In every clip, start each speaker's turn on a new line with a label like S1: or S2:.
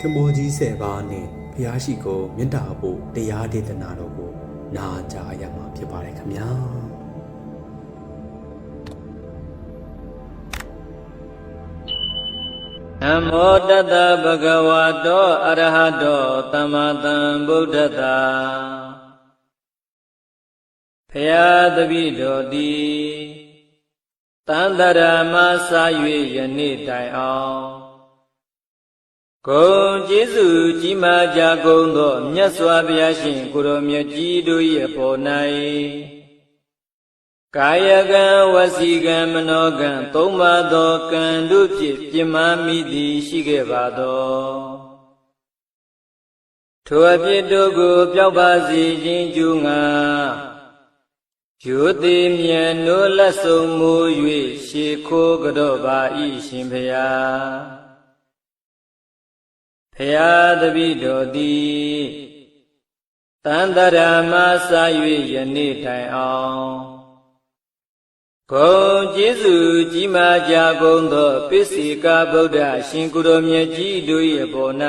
S1: ခင်မိုးကြီးဆယ်ပါးနဲ့ဖျားရှိကိုမြတ်တာဖို့တရားဒေသနာတော်ကိုနာကြားရမှာဖြစ်ပါတယ်ခင်ဗျာ
S2: နမောတတဗုဒ္ဓဝါတောအရဟတောသမ္မာသမ္ဗုဒ္ဓတ္တာဖယားတပိတော်တိတန်တရာမစာ၍ယနေ့တိုင်အောင် ဂုံကျေးဇူးကြီးမားကြကုန်သောမြတ်စွာဘုရားရှင်ကိုရောမြတ်ကြီးတို့၏အပေါ်၌ကာယကံဝစီကံမနောကံသုံးပါးသောကံတို့ဖြင့်ပြင်းမာမိသည်ရှိခဲ့ပါသောထိုအဖြစ်တို့ကိုပျောက်ပါစေခြင်းကျူးငါယူသည်မြတ်နိုးလက်ဆုံးမူ၍ရှေခိုးကြော့ပါ၏ရှင်ဖျား ဖျားတပိတော်သည်တန်တရာမစာ၍ယနေ့တိုင်အောင်ဂုံကျေးဇူးကြီးမားကြကုန်သောပစ္စေကဗုဒ္ဓရှင်ကုတော်မြတ်ကြီးတို့၏အပေါ်၌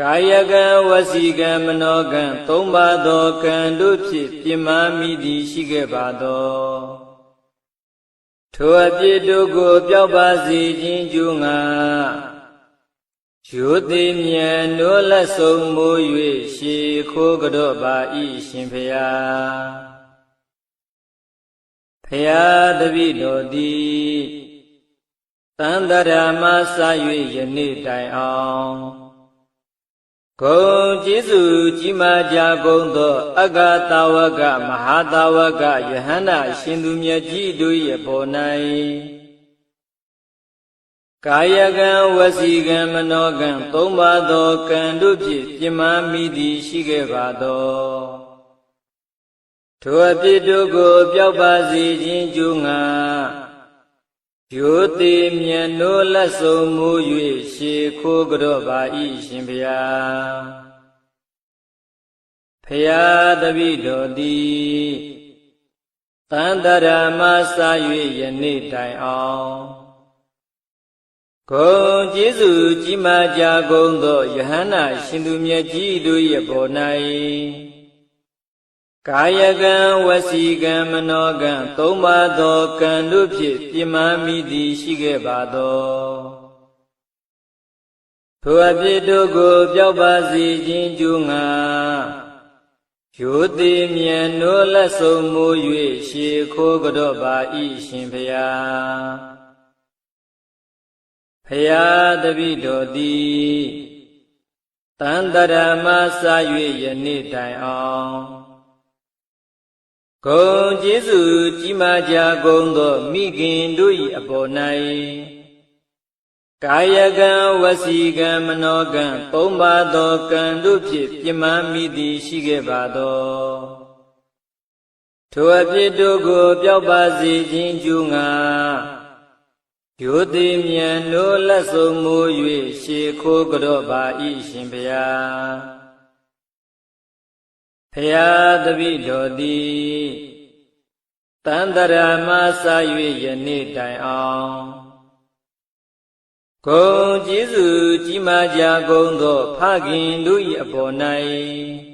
S2: ကာယကံဝစီကံမနောကံသုံးပါးသောကံတို့ဖြင့်ပြင်းမာမိသည်ရှိခဲ့ပါသောထိုအပြစ်တို့ကိုပျောက်ပါစေခြင်းကျူးငါ ယူသည်မြတ်နိုးလက်ဆုံးမူ၍ရှေခိုးကြော့ပါ၏ရှင်ဖျားဖျားတပိတော်သည်တန်တရာမစာ၍ယနေ့တိုင်အောင်ဂုံကျေးဇူးကြီးမားကြကုန်သော အဂတာဝကမဟာတာဝကယဟန္တာရှင်သူမြတ်ကြီးတို့၏ပေါ်၌ ကာယကံဝစီကံမနောကံသုံးပါးသောကံတို့ဖြင့်ပြင်းမာမိသည်ရှိခဲ့ပါသောထိုအပြစ်တို့ကိုပျောက်ပါစေခြင်းကျူးငါယိုတိမြတ်နိုးလက်ဆုံးမူ၍ရှေခိုးကြော့ပါ၏ရှင်ဖျားဖျားတပိတော်သည်တန်တရာမစာ၍ယနေ့တိုင်အောင် ဂုံကျေးဇူးကြီးမားကြကုန်သောယဟန္တာရှင်သူမြတ်ကြီးတို့၏ပေါ်၌ကာယကံဝစီကံမနောကံသုံးပါးသောကံတို့ဖြင့်ပြင်းမာမိသည်ရှိခဲ့ပါသောထိုအပြစ်တို့ကိုပျောက်ပါစေခြင်းကျူးငါယူသည်မြတ်နိုးလက်ဆုံးမူ၍ရှေခိုးကြော့ပါ၏ရှင်ဖျား ဖျားတပိတော်သည်တန်တရာမစာ၍ယနေ့တိုင်အောင်ဂုံကျေးဇူးကြီးမားကြကုန်သောမိခင်တို့၏အပေါ်၌ကာယကံဝစီကံမနောကံသုံးပါးသောကံတို့ဖြင့်ပြင်းမာမိသည်ရှိခဲ့ပါသောထိုအဖြစ်တို့ကိုပျောက်ပါစေခြင်းကျူးငါ ယိုတိမြတ်နိုးလက်ဆုံးမူ၍ရှေခိုးကြော့ပါ၏ရှင်ဖျားဖျားတပိတော်သည်တန်တရာမစာ၍ယနေ့တိုင်အောင်ဂုံကျေးဇူးကြီးမားကြကုန်သော ဖခင်တို့၏အပေါ်၌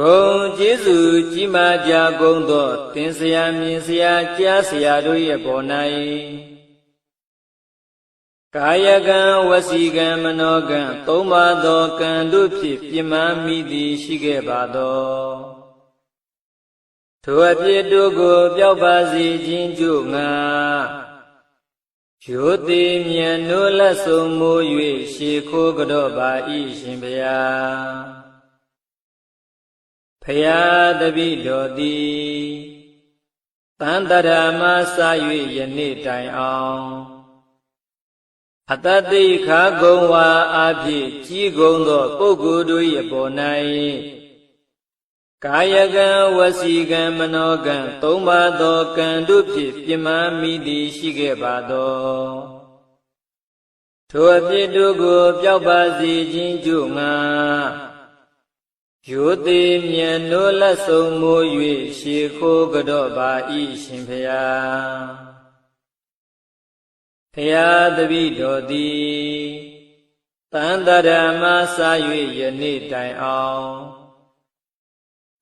S2: ဂုံကျေးဇူးကြီးမားကြကုန်သောသင်္ဆရာမြင်ဆရာကြားဆရာတို့ရဲ့ပေါ်၌ကာယကံဝစီကံမနောကံသုံးပါးသောကံတို့ဖြင့်ပြင်းမာမိသည်ရှိခဲ့ပါသောထိုအပြစ်တို့ကိုပျောက်ပါစေခြင်းကျို့ငါယိုတိမြတ်နိုးလက်ဆုံးမူ၍ရှေခိုးကြော့ပါ၏ရှင်ဗျာ ဖယားတပိတော်သည်တန်တရာမစာ၍ယနေ့တိုင်အောင်အတတိခါဂုံဝါအဖြစ်ကြီးကုံသောပုဂ္ဂိုလ်တို့၏ပေါ်၌ကာယကံဝစီကံမနောကံသုံးပါးသောကံတို့ဖြင့်ပြမမိသည်ရှိခဲ့ပါသောထိုအဖြစ်တို့ကိုပျောက်ပါစေခြင်းကြုငါ ယောတိမြတ်နိုးလက်ဆုံးမိုး၍ရှေခိုးကြော့ပါဤရှင်ဖျားဖျားတပိတော်သည်တန်တရမစာ၍ယနေ့တိုင်အောင်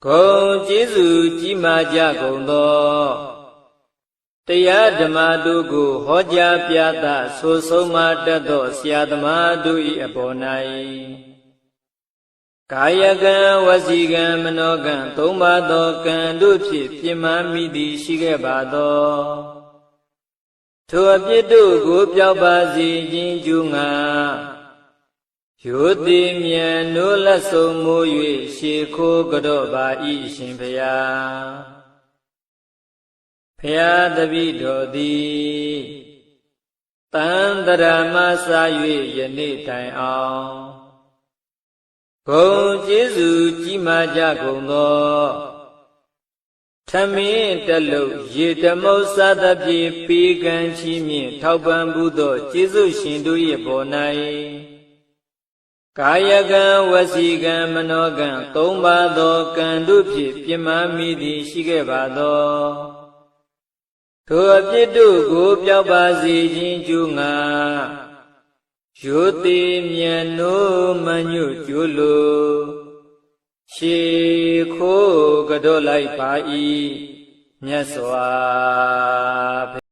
S2: ဂုံကျေးဇူးကြီးမားကြကုန်သောတရားဓမ္မတို့ကိုဟောကြားပြသဆိုဆုံးမတတ်သောဆရာသမားတို့၏အပေါ်၌ ကာယကံဝစီကံမနောကံသုံးပါးသောကံတို့ဖြင့်ပြမမိသည်ရှိခဲ့ပါသောထိုအပြစ်တို့ကိုပျောက်ပါစေခြင်းကျူးငါယောတိမြတ်နိုးလက်ဆုံးမိုး၍ရှေခိုးကြော့ပါဤရှင်ဖျားဖျားတပိတော်သည်တန်တရာမစာ၍ယနေ့တိုင်အောင် ဂုံကျေးဇူးကြီးမားကြကုန်သောထမင်းတလုံးရေတမုတ်စသဖြင့်ပေကံချီးမြင့်ထောက်ပံ့မှုသောကျေးဇူးရှင်တို့၏ပေါ်၌ကာယကံဝစီကံမနောကံသုံးပါးသောကံတို့ဖြင့်ပြမမိသည်ရှိခဲ့ပါသောထိုအပြစ်တို့ကိုပျောက်ပါစေခြင်းကျူးငါ ယောတိမြတ်နိုးမညွတ်ကျိုးလိုရှေခိုးကြော့လိုက်ပါ၏မြတ်စွာ